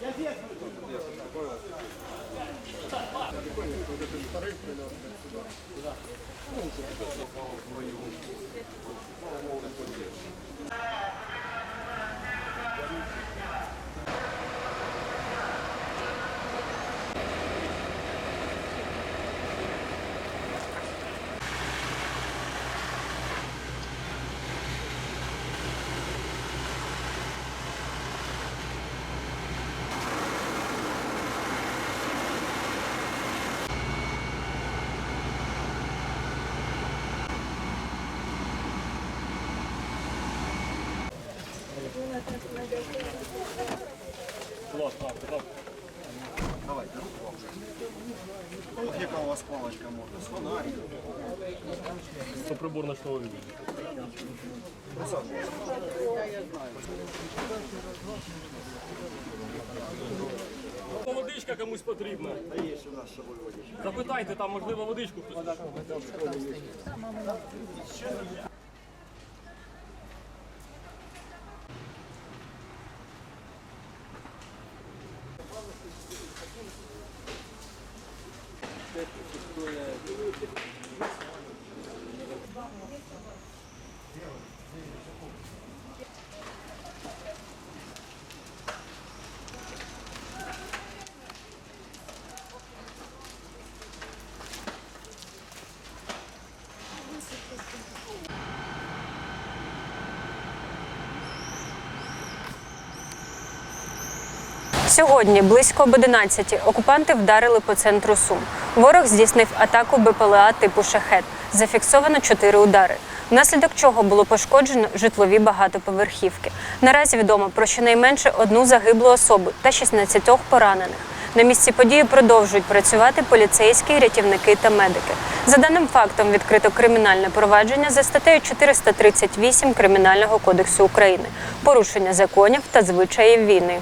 Я здесь. Второй прилет. Куда? Куда? Вот яка у вас палочка можна? З фонариком. Це прибор. Водичка комусь потрібна. Запитайте, там можливо водичку хтось. Сьогодні, близько об 11 окупанти вдарили по центру Сум. Ворог здійснив атаку БПЛА типу шахет. Зафіксовано чотири удари, внаслідок чого було пошкоджено житлові багатоповерхівки. Наразі відомо про щонайменше одну загиблу особу та 16 поранених. На місці події продовжують працювати поліцейські, рятівники та медики. За даним фактом відкрито кримінальне провадження за статтею 438 Кримінального кодексу України порушення законів та звичаїв війни.